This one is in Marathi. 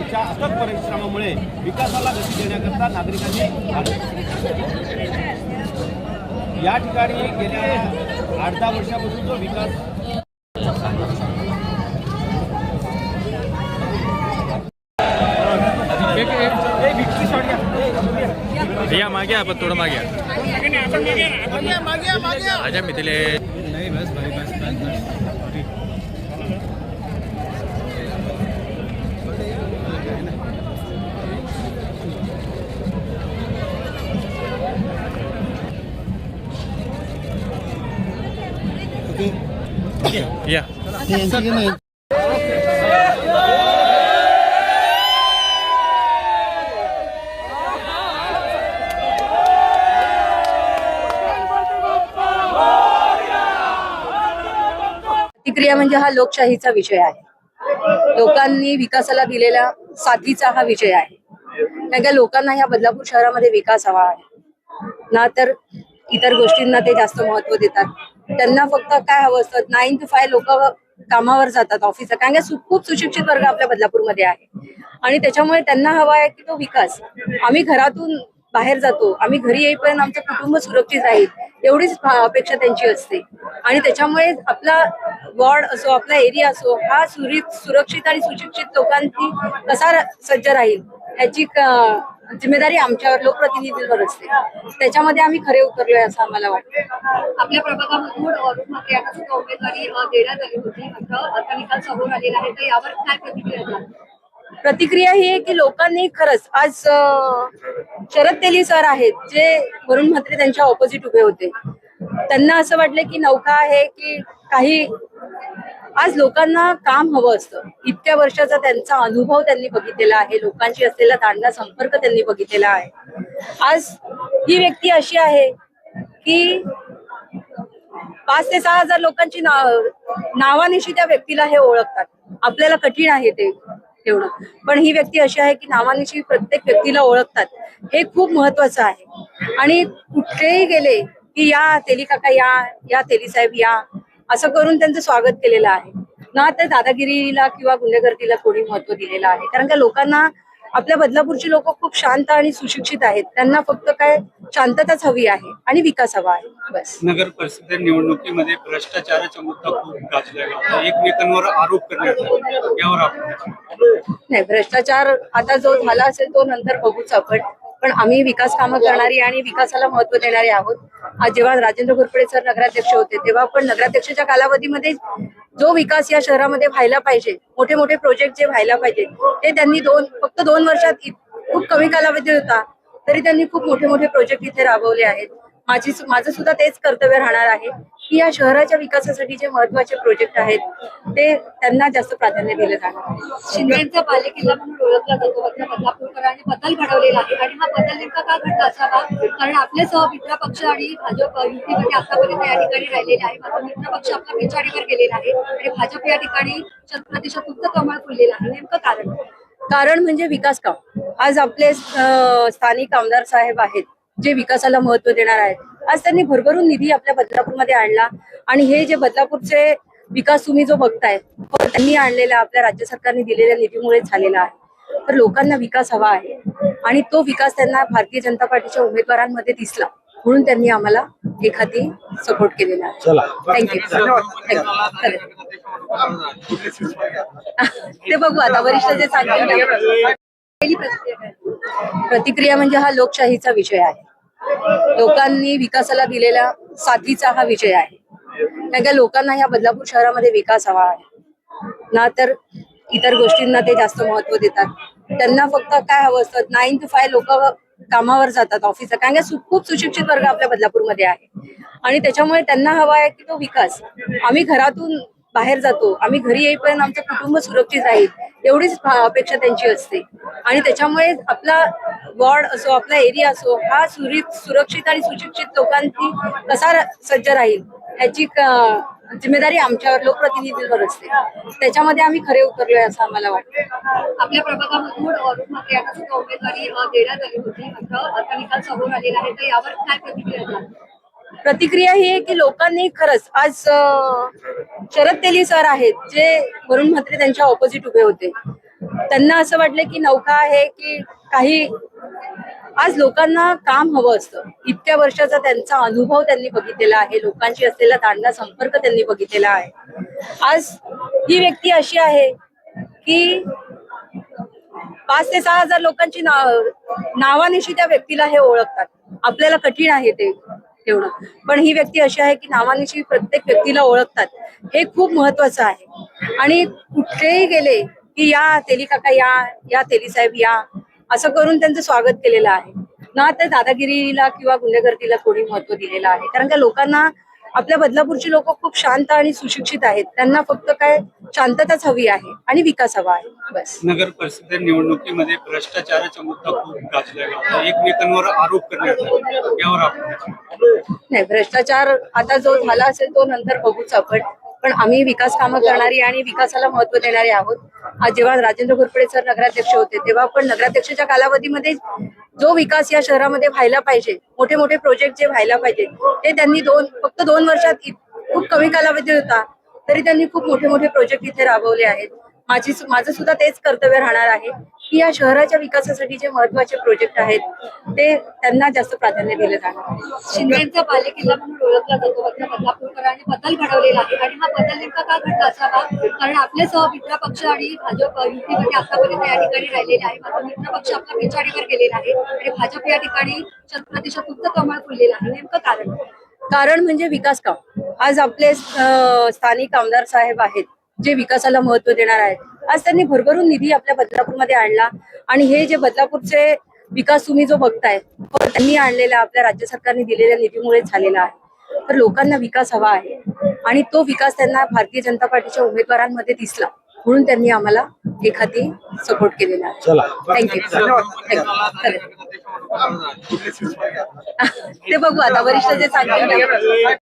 इथं दादा यांच्या अथक परिश्रमामुळे विकासाला गती देण्याकरता नागरिकांनी या ठिकाणी गेल्या आठ दहा वर्षापासून जो विकास भैया मागे आपण थोडं मागे आजा या प्रतिक्रिया म्हणजे हा लोकशाहीचा विषय आहे. लोकांनी विकासाला दिलेल्या साथीचा हा विषय आहे. कारण का लोकांना ह्या बदलापूर शहरामध्ये विकास हवा आहे. ना तर इतर गोष्टींना ते जास्त महत्त्व देतात. त्यांना फक्त काय हवं असतं? नाईन टू फाय लोक कामावर जातात ऑफिसला कारण की खूप सुशिक्षित वर्ग आपल्या बदलापूरमध्ये आहे. आणि त्याच्यामुळे त्यांना हवा आहे की तो विकास. आम्ही घरातून बाहेर जातो. आम्ही घरी येईपर्यंत आमचं कुटुंब सुरक्षित राहील. एवढीच अपेक्षा त्यांची असते. आणि त्याच्यामुळे आपला वॉर्ड असो आपला एरिया असो हा सुरक्षित आणि सुशिक्षित लोकांची कसा सज्ज राहील याची जिम्मेदारी आमच्यावर लोकप्रतिनिधींवर असते. त्याच्यामध्ये आम्ही खरे उतरलोय असं आम्हाला वाटतं. आपल्या प्रभागामधून अरुण म्हात्रे यांना सुद्धा उमेदवारी देण्यात आली होती. मात्र आता निकाल समोर आलेला आहे. तर यावर काय प्रतिक्रिया? प्रतिक्रिया ही आहे की लोकांनी खरंच आज शरद तेली सर आहेत जे वरुण म्हात्रे त्यांच्या ऑपोजिट उभे होते. त्यांना असं वाटलं की नौका आहे की काही आज लोकांना काम हवं असतं. इतक्या वर्षाचा त्यांचा अनुभव त्यांनी बघितलेला आहे. लोकांशी असलेला तांडा संपर्क त्यांनी बघितलेला आहे. आज ही व्यक्ती अशी आहे की पाच ते सहा हजार लोकांची नाव नावानिशी त्या व्यक्तीला हे ओळखतात. आपल्याला कठीण आहे ते ठेवणं पण ही व्यक्ती अशी आहे की नावानिशी प्रत्येक व्यक्तीला ओळखतात. हे खूप महत्वाचं आहे. आणि कुठेही गेले की या तेली काका या या तेली साहेब या असं करून त्यांचं स्वागत केलेलं आहे. ना तर दादागिरीला किंवा गुंडेगर्दीला कोणी महत्त्व दिलेलं आहे. कारण का लोकांना आपल्या बदलापूरची लोक खूप शांत आणि सुशिक्षित आहेत. त्यांना फक्त काय शांतताच हवी आहे आणि विकास हवा आहे. बस. नगर परिषद निवडणुकीमध्ये भ्रष्टाचाराचा मुद्दा खूप गाजलेला होता एकमेकांवर आरोप करण्यात यावर नाही भ्रष्टाचार आता जो झाला असेल तो नंतर बघूच आपण. पण आम्ही विकास कामं करणारी आणि विकासाला महत्त्व देणारे आहोत. जेव्हा राजेंद्र घोरपडे सर नगराध्यक्ष होते तेव्हा पण नगराध्यक्षाच्या कालावधीमध्ये जो विकास या शहरामध्ये व्हायला पाहिजे मोठे मोठे प्रोजेक्ट जे व्हायला पाहिजे ते त्यांनी दोन फक्त दोन वर्षात खूप कमी कालावधी होता तरी त्यांनी खूप मोठे मोठे प्रोजेक्ट इथे राबवले आहेत. माझी माझं सुद्धा तेच कर्तव्य राहणार आहे. की या शहराच्या विकासासाठी जे महत्त्वाचे प्रोजेक्ट आहेत ते त्यांना जास्त प्राधान्य दिलं जाणार आहे. शिंदेचा बालेकिल्ला म्हणून ओळखला जातो. मात्र बदलापूरकरांनी बदल घडवलेला आहे. आणि हा बदल नेमका का घडला असावा? कारण आपले सह मित्र पक्ष आणि भाजप युतीमध्ये आतापर्यंत या ठिकाणी राहिलेले आहे मात्र मित्र पक्ष आपला पिछाडीवर गेलेला आहे. आणि भाजप या ठिकाणी शतप्रतिशत तुमचं कमळ फुललेलं आहे. नेमकं कारण? कारण म्हणजे विकास काम. आज आपले स्थानिक आमदार साहेब आहेत. जे विकासाला महत्त्व देणार आहेत. आज त्यांनी भरभरून निधी आपल्या बदलापूरमध्ये आणला आणि हे जे बदलापूरचे विकास तुम्ही जो बघताय त्यांनी आणलेला आपल्या राज्य सरकारने दिलेल्या निधीमुळे झालेला आहे. तर लोकांना विकास हवा आहे आणि तो विकास त्यांना भारतीय जनता पार्टीच्या उमेदवारांमध्ये दिसला म्हणून त्यांनी आम्हाला एखादी सपोर्ट केलेला आहे. थँक्यू ते बघू आता वरिष्ठ जे सांगतील? प्रतिक्रिया म्हणजे हा लोकशाहीचा विषय आहे. लोकांनी विकासाला दिलेला साथीचा हा विषय आहे. कारण का लोकांना ह्या बदलापूर शहरामध्ये विकास हवा आहे. ना तर इतर गोष्टींना ते जास्त महत्त्व देतात. त्यांना फक्त काय हवं असतं? नाईन टू फाय लोक कामावर जातात ऑफिसला कारण का खूप सुशिक्षित वर्ग आपल्या बदलापूरमध्ये आहे. आणि त्याच्यामुळे त्यांना हवा आहे की तो विकास. आम्ही घरातून बाहेर जातो. आम्ही घरी येईपर्यंत आमचं कुटुंब सुरक्षित राहील एवढीच अपेक्षा त्यांची असते. आणि त्याच्यामुळे आपला वॉर्ड असो आपला एरिया असो हा सुरक्षित आणि सुशिक्षित लोकांची कसा सज्ज राहील ह्याची जिम्मेदारी आमच्यावर लोकप्रतिनिधींवर असते. त्याच्यामध्ये आम्ही खरे उतरलोय असं आम्हाला वाटतं. आपल्या प्रभागामधून अरुण मात्र यांना सुद्धा उमेदवारी देण्यात आली होती. मात्र आता निकाल समोर आलेला आहे. तर यावर काय प्रतिक्रिया प्रतिक्रिया ही आहे की लोकांनी खरंच आज शरद तेली सर आहेत जे वरुण म्हात्रे त्यांच्या ऑपोजिट उभे होते. त्यांना असं वाटलं की नौका आहे की काही आज लोकांना काम हवं असतं. इतक्या वर्षाचा त्यांचा अनुभव त्यांनी बघितलेला आहे लोकांशी असलेला दांडा संपर्क त्यांनी बघितलेला आहे. आज ही व्यक्ती अशी आहे की पाच ते सहा हजार लोकांची नाव नावानिशी त्या व्यक्तीला हे ओळखतात. आपल्याला कठीण आहे ते. ठेवणं पण ही व्यक्ती अशी आहे की नावानिशी प्रत्येक व्यक्तीला ओळखतात. हे खूप महत्वाचं आहे. आणि कुठेही गेले की या तेली काका या या तेली साहेब या असं करून त्यांचं स्वागत केलेलं आहे. ना तर दादागिरीला किंवा गुन्हेगर्दीला कोणी महत्त्व दिलेलं आहे. कारण का लोकांना आपल्या बदलापूरची लोक खूप शांत आणि सुशिक्षित आहेत. त्यांना फक्त काय शांतताच हवी आहे आणि विकास हवा आहे. बस. नगर परिषद निवडणुकीमध्ये भ्रष्टाचाराचा मुद्दा खूप गाजला गेला एकमेकांवर आरोप करण्यात आले. यावर आपण नाही भ्रष्टाचार आता जो झाला असेल तो नंतर बघूच आपण. पण आम्ही विकास कामं करणारी आणि विकासाला महत्त्व देणारे आहोत. आज जेव्हा राजेंद्र घोरपडे सर नगराध्यक्ष होते तेव्हा पण नगराध्यक्षाच्या कालावधीमध्ये जो विकास या शहरामध्ये व्हायला पाहिजे मोठे मोठे प्रोजेक्ट जे व्हायला पाहिजे ते त्यांनी दोन फक्त दोन वर्षात इत- खूप कमी कालावधी होता. तरी त्यांनी खूप मोठे मोठे प्रोजेक्ट इथे राबवले आहेत. माझी माझं सुद्धा तेच कर्तव्य राहणार आहे की या शहराच्या विकासासाठी जे महत्त्वाचे प्रोजेक्ट आहेत ते त्यांना जास्त प्राधान्य दिलं जाणार शिंदेचा बालेकिल्ला म्हणून ओळखला जातो. मात्र बदल घडवलेला आहे. आणि हा बदल नेमका का घडला असावा? कारण आपले सह मित्र पक्ष आणि भाजप युतीमध्ये आतापर्यंत या ठिकाणी राहिलेले आहे मात्र मित्र पक्ष आपला पिछाडीवर गेलेला आहे. आणि भाजप या ठिकाणी शतप्रतिशत उत्तर कमळ फुललेला आहे. नेमकं कारण कारण म्हणजे विकास काम. आज आपले स्थानिक आमदार साहेब आहेत जे विकासाला महत्त्व देणार आहेत. आज त्यांनी भरभरून निधी आपल्या बदलापूरमध्ये आणला. आणि हे जे बदलापूरचे विकास तुम्ही जो बघताय त्यांनी आणलेला आपल्या राज्य सरकारने दिलेल्या निधीमुळे झालेला आहे. तर लोकांना विकास हवा आहे. आणि तो विकास त्यांना भारतीय जनता पार्टीच्या उमेदवारांमध्ये दिसला. म्हणून त्यांनी आम्हाला एखादी सपोर्ट केलेला आहे. थँक्यू थँक्यू ते बघू आता वरिष्ठ जे सांगतील.